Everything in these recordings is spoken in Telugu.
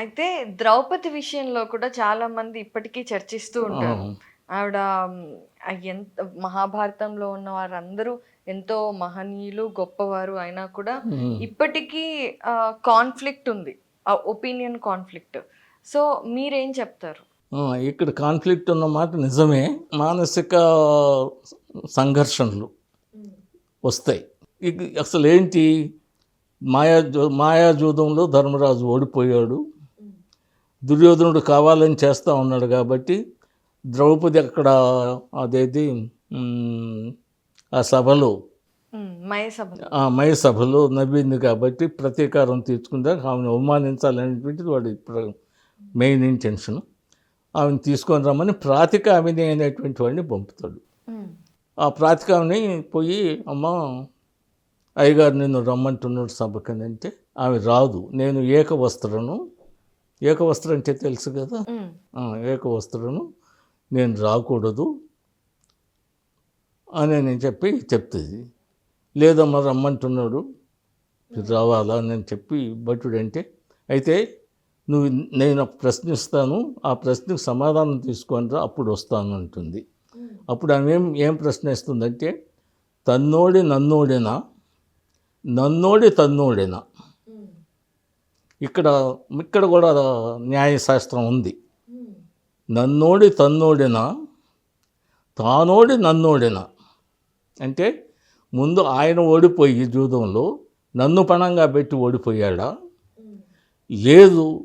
అయితే ద్రౌపది విషయంలో కూడా చాలా మంది ఇప్పటికీ చర్చిస్తూ ఉంటారు. ఆవిడ ఎంత మహాభారతంలో ఉన్న వారందరూ ఎంతో మహనీయులు గొప్పవారు అయినా కూడా. ఇప్పటికీ కాన్ఫ్లిక్ట్ ఉంది. ఆ ఒపీనియన్ కాన్ఫ్లిక్ట్ సో మీరేం చెప్తారు? ఇక్కడ కాన్ఫ్లిక్ట్ ఉన్న మాట నిజమే. మానసిక సంఘర్షణలు వస్తాయి. అసలు ఏంటి మాయా మాయాజూదంలో ధర్మరాజు ఓడిపోయాడు. దుర్యోధనుడు కావాలని చేస్తూ ఉన్నాడు కాబట్టి ద్రౌపది అక్కడ అదేది ఆ సభలో మయ సభలో. నవ్వింది కాబట్టి ప్రతీకారం తీర్చుకుందా ఆమెను అవమానించాలనేటువంటిది వాడి మెయిన్ ఇంటెన్షన్. ఆమెను తీసుకొని రమ్మని ప్రాతికామిని అనేటువంటి వాడిని పంపుతాడు. ఆ ప్రాతికామిని పోయి అమ్మ అయ్యగారు నిన్ను రమ్మంటున్నాడు సభకని అంటే ఆమె రాదు నేను ఏకవస్త్రను ఏకవస్త్రం అంటే తెలుసు కదా? ఏకవస్త్రను నేను రాకూడదు అని నేను చెప్పి చెప్తుంది. లేదమ్మా రమ్మంటున్నాడు. రావాలా నేను చెప్పి భటుడు అంటే అయితే నువ్వు నేను ఒక ప్రశ్న ఇస్తాను ఆ ప్రశ్నకు సమాధానం తీసుకొని రా అప్పుడు వస్తాను అంటుంది. అప్పుడు ఆమె ఏం ఏం ప్రశ్న ఇస్తుందంటే తన్నోడి నన్నోడినా? నన్నోడి తన్నోడినా? ఇక్కడ ఇక్కడ కూడా న్యాయశాస్త్రం ఉంది. నన్నోడి తన్నోడిన తానోడి నన్నోడిన అంటే ముందు ఆయన ఓడిపోయి జూదంలో నన్ను పణంగా పెట్టి ఓడిపోయాడా? లేదు.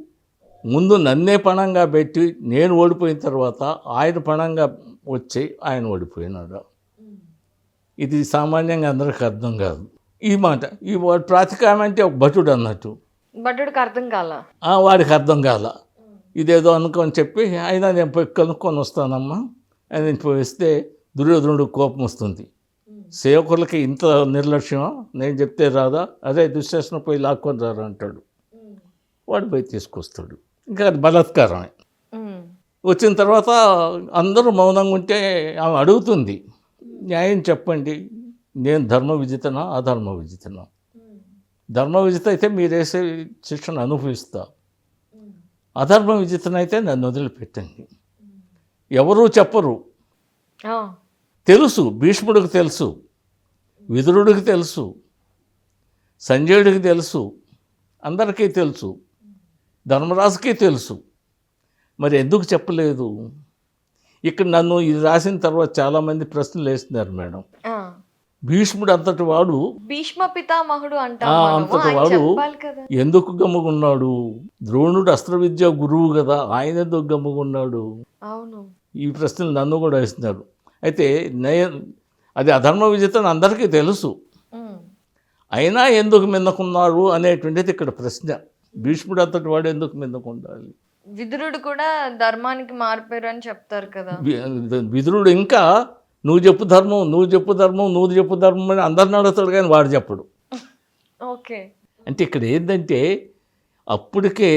ముందు నన్నే పణంగా పెట్టి నేను ఓడిపోయిన తర్వాత ఆయన పణంగా వచ్చి ఆయన ఓడిపోయినాడు? ఇది సామాన్యంగా అందరికి అర్థం కాదు. ఈ మాట ఈ వాడు అంటే ఒక భటుడు అన్నట్టు. భటుడికి అర్థం కాల? వాడికి అర్థం కాల. ఇదేదో అనుకొని చెప్పి అయినా నేను పోయి కనుక్కొని వస్తానమ్మా. అని నేను పోయి వస్తే దుర్యోధనుడు కోపం వస్తుంది. సేవకులకి ఇంత నిర్లక్ష్యం నేను చెప్తే రాదా? అదే దుశ్శాసన పోయి లాక్కొని రారా అంటాడు. వాడు పోయి తీసుకొస్తాడు. ఇంకా అది బలాత్కారమే. వచ్చిన తర్వాత అందరూ మౌనంగా ఉంటే ఆమె అడుగుతుంది న్యాయం చెప్పండి. నేను ధర్మ విజితనా అధర్మ విజితనా? ధర్మ విజిత అయితే మీరు వేసే శిక్షను అనుభవిస్తా. అధర్మ విజితనైతే నన్ను వదిలిపెట్టండి. ఎవరూ చెప్పరు. తెలుసు భీష్ముడికి తెలుసు విదురుడికి తెలుసు సంజయుడికి తెలుసు అందరికీ తెలుసు ధర్మరాజుకి తెలుసు. మరి ఎందుకు చెప్పలేదు? ఇక్కడ నన్ను ఇది రాసిన తర్వాత చాలామంది ప్రశ్నలు వేస్తున్నారు మేడం. భీష్ముడు అంతటి వాడు భీష్మ పితామహుడు. అంతటి వాడు ఎందుకు గమ్ముకున్నాడు? ద్రోణుడు అస్త్ర విద్య గురువు కదా ఆయన ఎందుకు గమ్ముకున్నాడు? అవును. ఈ ప్రశ్నలు నన్ను కూడా వేస్తున్నారు. అయితే నయ అది అధర్మ విజేతను అందరికీ తెలుసు. అయినా ఎందుకు మిన్నకున్నారు అనేటువంటిది ఇక్కడ ప్రశ్న. భీష్ముడు అంతటి వాడు ఎందుకు మిన్నకుండాలి విదురుడు కూడా ధర్మానికి మారిపోయారు అని చెప్తారు కదా. విదురుడు ఇంకా నువ్వు చెప్పు ధర్మం నువ్వు చెప్పు ధర్మం నువ్వు చెప్పు ధర్మం అని అందరిని అడుగుతాడు కానీ వాడు చెప్పడు. ఓకే. అంటే ఇక్కడ ఏంటంటే అప్పటికే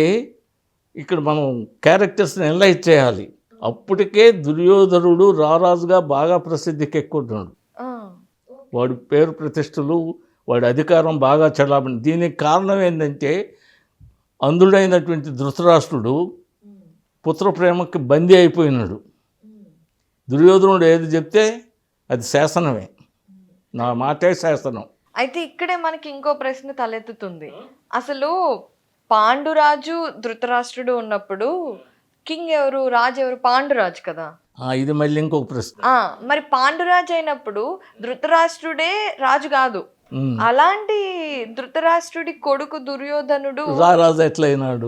ఇక్కడ మనం క్యారెక్టర్స్ని ఎనలైజ్ చేయాలి. అప్పటికే దుర్యోధనుడు రారాజుగా బాగా ప్రసిద్ధికి ఎక్కుతున్నాడు ఆ, వాడి పేరు ప్రతిష్టలు వాడి అధికారం బాగా చలామణి దీనికి కారణం ఏంటంటే అందుడైనటువంటి ధృతరాష్ట్రుడు పుత్ర ప్రేమకి బందీ అయిపోయినాడు. దుర్యోధనుడు ఏది చెప్తే అది శాసనమే. నా మాటే శాసనం. అయితే ఇక్కడే మనకి ఇంకో ప్రశ్న తలెత్తుతుంది. అసలు పాండురాజు ధృతరాష్ట్రుడు ఉన్నప్పుడు కింగ్ ఎవరు రాజు ఎవరు? పాండురాజు కదా. ఆ, ఇది మళ్ళీ ఇంకొక ప్రశ్న. మరి పాండురాజు అయినప్పుడు ధృతరాష్ట్రుడే రాజు కాదు. అలాంటి ధృతరాష్ట్రుడి కొడుకు దుర్యోధనుడు రారాజు ఎట్లయినాడు?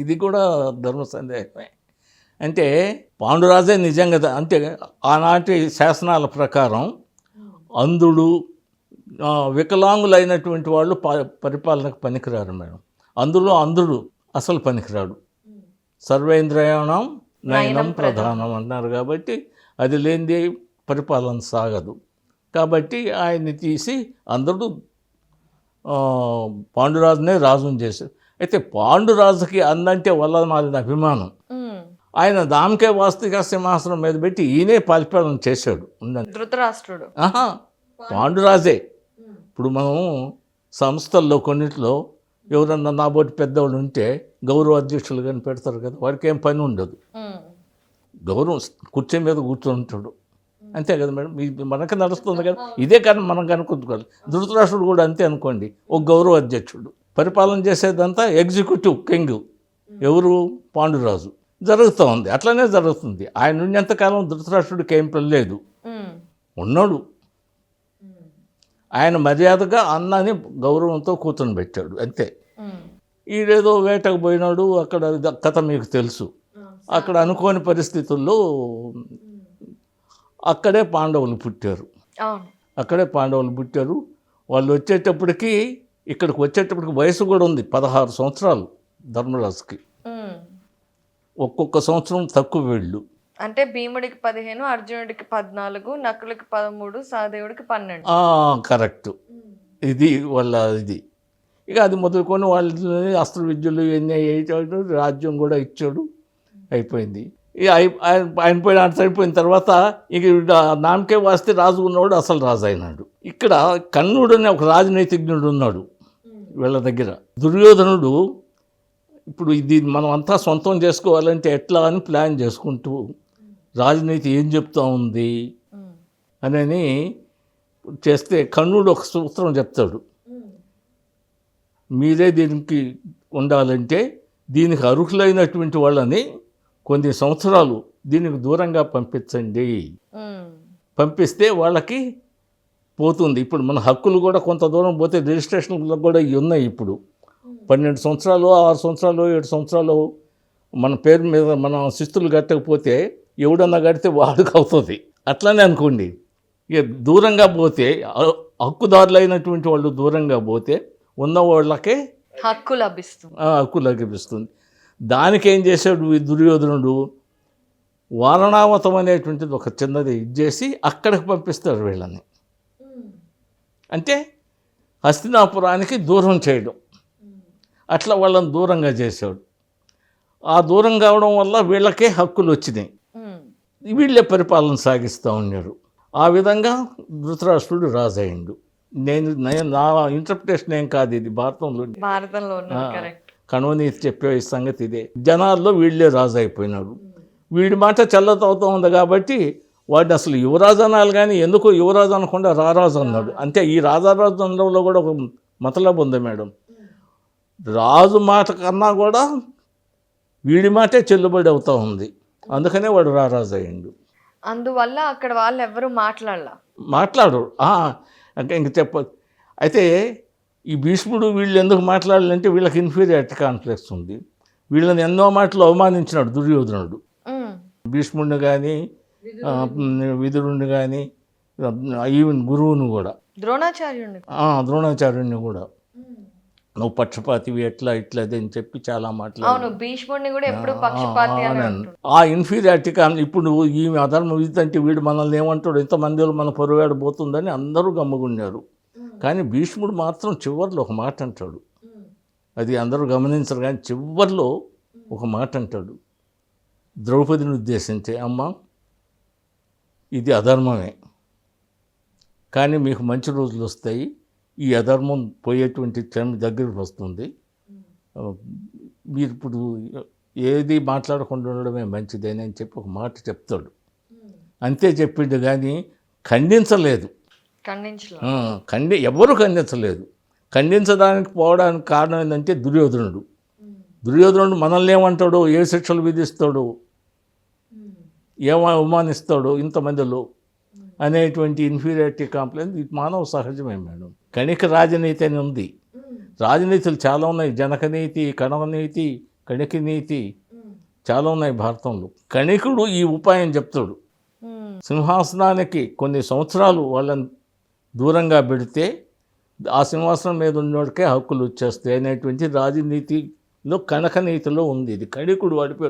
ఇది కూడా ధర్మ సందేహమే. అంటే పాండురాజే నిజంగా అంటే ఆనాటి శాసనాల ప్రకారం అంధుడు వికలాంగులైనటువంటి వాళ్ళు ప- పరిపాలనకు పనికిరారు మేడం. అందులో అంధుడు అసలు పనికిరాడు. సర్వేంద్రయాణం నయనం ప్రధానం. అన్నారు కాబట్టి అది లేనిది పరిపాలన సాగదు. కాబట్టి ఆయన్ని తీసి అందరూ పాండురాజునే రాజుని చేశారు. అయితే పాండురాజుకి అందంటే వల్ల మారిన అభిమానం ఆయన దామకే వాస్తుగా సింహాసనం మీద పెట్టి ఈయనే పరిపాలన చేశాడు. ఉందని ధృతరాష్ట్రుడు. ఆహా పాండురాజే. ఇప్పుడు మనం సంస్థల్లో కొన్నిట్లో ఎవరన్నా నాబోటి పెద్దవాళ్ళు ఉంటే గౌరవ అధ్యక్షులు కానీ పెడతారు కదా వాడికి ఏం పని ఉండదు. గౌరవం కుర్చీ మీద కూర్చుంటాడు అంతే కదా మేడం? మనకి నడుస్తుంది కదా? ఇదే కానీ మనం కనుక్కోవాలి. ధృతరాష్ట్రుడు కూడా అంతే అనుకోండి ఒక గౌరవ అధ్యక్షుడు. పరిపాలన చేసేదంతా ఎగ్జిక్యూటివ్ కింగ్. ఎవరు? పాండురాజు. జరుగుతూ ఉంది. అట్లనే జరుగుతుంది. ఆయన ఉన్నంతకాలం ధృతరాష్ట్రుడికి ఏం పని లేదు. ఉన్నాడు. ఆయన మర్యాదగా అన్నని గౌరవంతో కూర్చొని పెట్టాడు. అంతే. ఈడేదో వేటకు పోయినాడు. అక్కడ కథ మీకు తెలుసు. అక్కడ అనుకోని పరిస్థితుల్లో అక్కడే పాండవులు పుట్టారు. అక్కడే పాండవులు పుట్టారు. వాళ్ళు వచ్చేటప్పటికి ఇక్కడికి వచ్చేటప్పటికి వయసు కూడా ఉంది. పదహారు సంవత్సరాలు ధర్మరాజుకి. ఒక్కొక్క సంవత్సరం తక్కువ వీళ్ళు. అంటే భీముడికి పదిహేను అర్జునుడికి పద్నాలుగు నకులకి పదమూడు సహదేవుడికి పన్నెండు. కరెక్ట్. ఇది వాళ్ళ ఇది. ఇక అది మొదలుకొని వాళ్ళని అస్త్ర విద్యలు ఇవన్నీ రాజ్యం కూడా ఇచ్చాడు. అయిపోయింది. ఇక ఆయన ఆయన పోయిన ఆయన సరిపోయిన తర్వాత ఇక నామకే వాస్తే రాజు ఉన్నవాడు అసలు రాజు అయినాడు. ఇక్కడ కర్ణుడు అనే ఒక రాజనైతిజ్ఞుడు ఉన్నాడు. వీళ్ళ దగ్గర. దుర్యోధనుడు ఇప్పుడు ఇది మనం అంతా సొంతం చేసుకోవాలంటే ఎట్లా అని ప్లాన్ చేసుకుంటూ రాజనీతి ఏం చెప్తా ఉంది అని చేస్తే కర్ణుడు ఒక సూత్రం చెప్తాడు. మీరే దీనికి ఉండాలంటే దీనికి అర్హులైనటువంటి వాళ్ళని కొన్ని సంవత్సరాలు దీనికి దూరంగా పంపించండి. పంపిస్తే వాళ్ళకి పోతుంది. ఇప్పుడు మన హక్కులు కూడా కొంత దూరం పోతే రిజిస్ట్రేషన్లో కూడా ఇవి ఉన్నాయి ఇప్పుడు. పన్నెండు సంవత్సరాలు ఆరు సంవత్సరాలు ఏడు సంవత్సరాలు మన పేరు మీద మన శిస్తులు కట్టకపోతే ఎవడన్నా కడితే వాడికి అవుతుంది. అట్లానే అనుకోండి. ఇక దూరంగా పోతే హక్కుదారులైనటువంటి వాళ్ళు దూరంగా పోతే ఉన్న వాళ్ళకే హక్కు లభిస్తుంది. హక్కు లభిస్తుంది. దానికి ఏం చేశాడు ఈ దుర్యోధనుడు? వారణావతం అనేటువంటిది ఒక చిన్నది ఇచ్చేసి అక్కడికి పంపిస్తాడు వీళ్ళని. అంటే హస్తినాపురానికి దూరం చేయడం. అట్లా వాళ్ళని దూరంగా చేశాడు. ఆ దూరం కావడం వల్ల వీళ్ళకే హక్కులు వచ్చినాయి. వీళ్ళే పరిపాలన సాగిస్తూ ఉన్నారు. ఆ విధంగా ధృతరాష్ట్రుడు రాజయ్యండు. నేను నేను నా ఇంటర్ప్రిటేషన్ ఏం కాదు ఇది భారతంలో. భారతంలో కణవనీతి చెప్పే సంగతి ఇదే. జనాల్లో వీళ్ళే రాజు అయిపోయినాడు వీడి మాట చల్లతవుతూ ఉంది కాబట్టి వాడిని అసలు యువరాజు అనాలి కానీ ఎందుకు యువరాజు అనకుండా రారాజు అన్నాడు. అంటే ఈ రాజారాజు అనడంలో కూడా ఒక మతలబ్ ఉంది మేడం. రాజు మాట కన్నా కూడా వీడి మాటే చెల్లుబడి అవుతూ ఉంది. అందుకనే వాడు రారాజు అయ్యిండు అందువల్ల అక్కడ వాళ్ళు ఎవరు మాట్లాడలా. మాట్లాడు. అంటే ఇంక చెప్ప అయితే ఈ భీష్ముడు వీళ్ళు ఎందుకు మాట్లాడాలంటే వీళ్ళకి ఇన్ఫీరియారిటీ కాన్ఫ్లెక్స్ ఉంది. వీళ్ళని ఎన్నో మాటలు అవమానించినాడు దుర్యోధనుడు. భీష్ముడిని కానీ విదురుణ్ణి కానీ ఈవెన్ గురువుని కూడా. ద్రోణాచార్యుడిని ఆ, ద్రోణాచార్యుని కూడా. నువ్వు పక్షపాతివి ఎట్లా ఇట్లా అని చెప్పి చాలా మాటలు అవును భీష్ముడిని కూడా ఎప్పుడు పక్షపాతి ఆ, ఇన్ఫీరియారిటీ కాన్ ఇప్పుడు ఈ అధర్మం ఇదంటే వీడు మనల్ని ఏమంటాడు? ఇంతమందిలో మన పొరవాడు పోతుందని అందరూ గమ్ముగున్నారు. కానీ భీష్ముడు మాత్రం చివరిలో ఒక మాట అంటాడు. అది అందరూ గమనించరు కానీ చివరిలో ఒక మాట అంటాడు. ద్రౌపదిని ఉద్దేశించి అమ్మ ఇది అధర్మమే. కానీ మీకు మంచి రోజులు వస్తాయి. ఈ అధర్మం పోయేటువంటి టైం దగ్గరికి వస్తుంది. ఆ, మీరు ఇప్పుడు ఏది మాట్లాడకుండా ఉండడమే మంచిదని అని చెప్పి ఒక మాట చెప్తాడు. అంతే చెప్పిండు కానీ ఖండించలేదు. ఖండి ఎవరు ఖండించలేదు. ఖండించడానికి పోవడానికి కారణం ఏంటంటే దుర్యోధనుడు. దుర్యోధనుడు మనల్ని ఏమంటాడు? ఏ శిక్షలు విధిస్తాడు? ఏం అవమానిస్తాడు ఇంతమందిలో? అనేటువంటి ఇన్ఫీరియారిటీ కాంప్లైంట్ ఇది మానవ సహజమే మేడం. కణిక రాజనీతి అని ఉంది. రాజనీతులు చాలా ఉన్నాయి. జనకనీతి కణవనీతి కణిక నీతి చాలా ఉన్నాయి భారతంలో. కణికుడు ఈ ఉపాయం చెప్తాడు. సింహాసనానికి కొన్ని సంవత్సరాలు వాళ్ళని దూరంగా పెడితే ఆ సింహాసనం మీద ఉన్నోడికే హక్కులు వచ్చేస్తాయి అనేటువంటి రాజనీతిలో కనక నీతిలో ఉంది. ఇది కణికుడు వాడి పేరు.